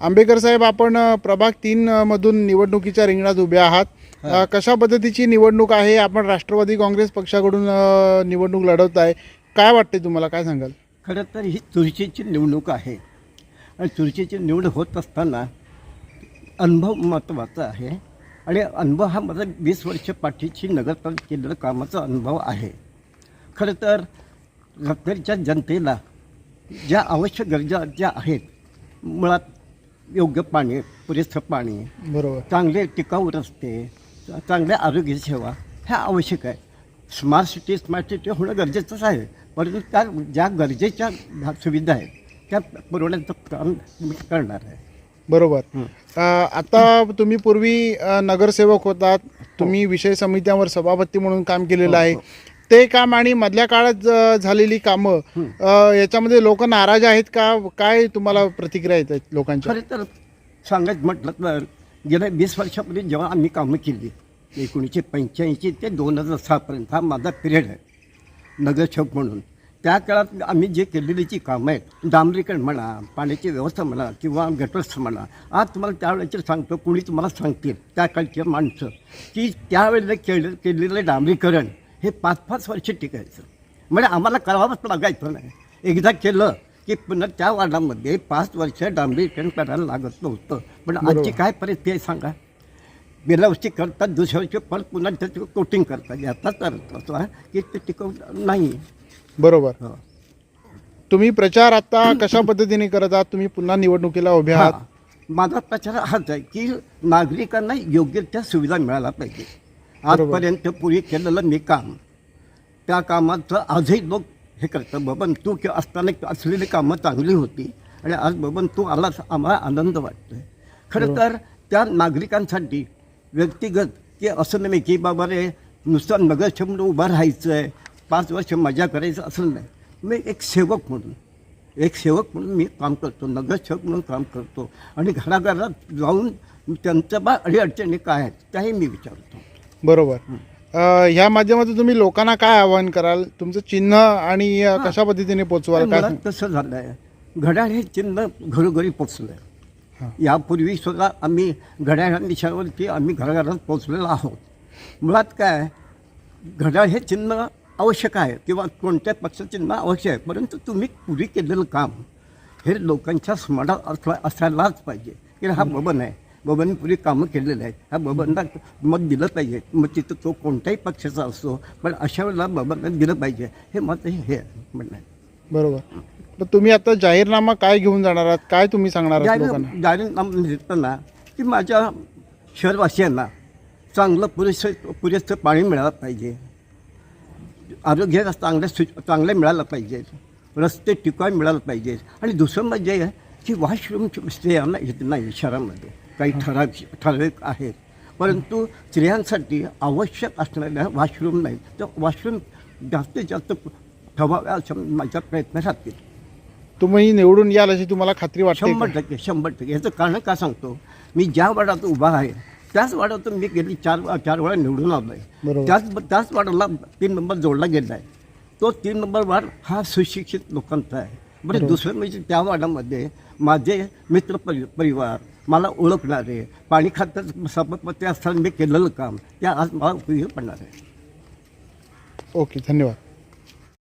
आंबेकर साहेब आपण प्रभाग तीन अ, मधून निवडणुकीच्या रिंगणात उभे आहात. कशा पद्धतीची निवडणूक आहे? आपण राष्ट्रवादी काँग्रेस पक्षाकडून निवडणूक लढवत आहे. काय वाटते तुम्हाला? काय सांगाल? खरं तर ही चुरशीची निवडणूक आहे. आणि चुरशीची निवड होत असताना अनुभव महत्त्वाचा आहे. आणि अनुभव हा माझा वीस वर्ष पाठीची नगरपालिका केलेलं कामाचा अनुभव आहे. खरं तर रत्नागिरीच्या जनतेला ज्या आवश्यक गरजा ज्या आहेत मुळात योग्य पाणी पुरेसं पाणी बरोबर. चांगले टिकाऊ रस्ते चांगल्या आरोग्य सेवा ह्या आवश्यक आहे. स्मार्ट सिटी स्मार्ट सिटी होणं गरजेचंच आहे. परंतु त्या ज्या गरजेच्या सुविधा आहेत त्या पुरवण्याचं काम मी करणार आहे. बरोबर. हं. अ, आता तुम्ही पूर्वी अ, नगरसेवक होतात. तुम्ही विषय समित्यांवर सभापती म्हणून काम केलेलं हो, आहे. हो. ते काम आणि मधल्या काळात झालेली कामं. अ, याच्यामध्ये लोक नाराज आहेत का? काय तुम्हाला प्रतिक्रिया येत आहेत लोकांच्या? खरं तर सांगायचं म्हटलं तर गेल्या वीस वर्षापूर्वी जेव्हा आम्ही कामं केली एकोणीसशे पंच्याऐंशी ते दोन हजार सहापर्यंत हा माझा पिरियड आहे नगरसेवक म्हणून. त्या काळात आम्ही जे केलेली जी कामं आहेत डांबरीकरण म्हणा पाण्याची व्यवस्था म्हणा किंवा गटरस म्हणा आज तुम्हाला त्यावेळेचे सांगतो कुणी तुम्हाला सांगतील त्या काळची माणसं की त्यावेळेला केलं केलेलं डांबरीकरण हे पाच पाच वर्ष टिकायचं. म्हणजे आम्हाला करावंच लागायचं नाही. एकदा केलं की पुन्हा त्या वार्डामध्ये पाच वर्ष डांबरीकरण करायला लागत नव्हतं. पण आजची काय परिस्थिती आहे सांगा. गेल्या वर्षी करतात दुसऱ्या वर्षी परत पुन्हा त्याचं कोटिंग करतात. याचाच अर्थ असा की ते टिकव नाही. बरोबर. हो. तुम्ही प्रचार आता कशा पद्धतीने करत आहात? तुम्ही पुन्हा निवडणुकीला उभे आहात? हा. माझा प्रचार हाच आहे की नागरिकांना योग्य त्या सुविधा मिळायला पाहिजे. आजपर्यंत पूर्वी केलेलं मी काम. त्या कामाचं आजही लोक हे करतात. बबन तू कि असताना असलेली कामं चांगली होती आणि आज बबन तू आलास आम्हाला आनंद वाटतोय. खरं तर त्या नागरिकांसाठी व्यक्तिगत की असं नाही की बाबा रे नुसतं नगरसेवक म्हणून उभं राहायचं आहे पाच वर्ष मजा करायचं असं नाही. मी एक सेवक म्हणून एक सेवक म्हणून मी काम करतो. नगरसेवक म्हणून काम करतो. आणि घराघरात जाऊन त्यांच्या बा अडीअडचणी काय आहेत त्याही मी विचारतो. बरोबर. अ, ह्या माध्यमातून तुम्ही लोकांना काय आवाहन कराल? तुमचं चिन्ह आणि अ, कशा पद्धतीने पोचवाल? काय मला तसं झालं आहे घड्याळ हे चिन्ह घरोघरी पोचलं हां. आहे यापूर्वी सुद्धा आम्ही घड्याळ आम्ही घराघरात पोचलेलो आहोत. मुळात काय घड्याळ हे चिन्ह आवश्यक आहे किंवा कोणत्या पक्षाचं चिन्ह आवश्यक आहे परंतु तुम्ही पूर्वी केलेलं काम हे लोकांच्या स्मरणात असला असायलाच पाहिजे. की हा. बबन आहे. बबनने पूर्वी कामं केलेलं आहे ह्या बबनला मत दिलं पाहिजे. मग तिथं तो कोणत्याही पक्षाचा असतो पण अशा वेळेला बबनला दिलं पाहिजे. हे मत हे आहे म्हणणं आहे. बरोबर. तर तुम्ही आता जाहीरनामा काय घेऊन जाणार आहात? काय तुम्ही सांगणार आहात लोकांना? जाहीर जाहीरनामा देताना की माझ्या शहरवासियांना चांगलं पुरेसं पुरेसं पाणी मिळालं पाहिजे. आरोग्य चांगलं सु चांगलं मिळालं पाहिजे. रस्ते टिकाऊ मिळालं पाहिजे आणि दुसरं म्हणजे की वॉशरूमची स्त्रियांना येत नाही शहरामध्ये. काही ठराविक ठराविक आहेत. परंतु स्त्रियांसाठी आवश्यक असणाऱ्या वॉशरूम नाही तर वॉशरूम जास्तीत जास्त ठेवाव्या असं माझा प्रयत्न राहतील तुम्ही निवडून याल अशी तुम्हाला खात्री वाटते शंभर? टक्के शंभर टक्के. याचं कारण का सांगतो? मी ज्या वाड्यात उभा आहे त्याच वाड्यातून मी गेली चार चार वेळा निवडून आलो आहे बरोबर. त्याच त्याच वाड्याला तीन नंबर जोडला गेला आहे. तो तीन नंबर वार्ड हा सुशिक्षित लोकांचा आहे. बरं दुसरं म्हणजे त्या वार्डामध्ये माझे मित्र परि परिवार मला ओळखणारे पाणी खात्याचं सभापती असताना मी केलेलं काम ते आज मला उपयोगी पडणार आहे. ओके धन्यवाद.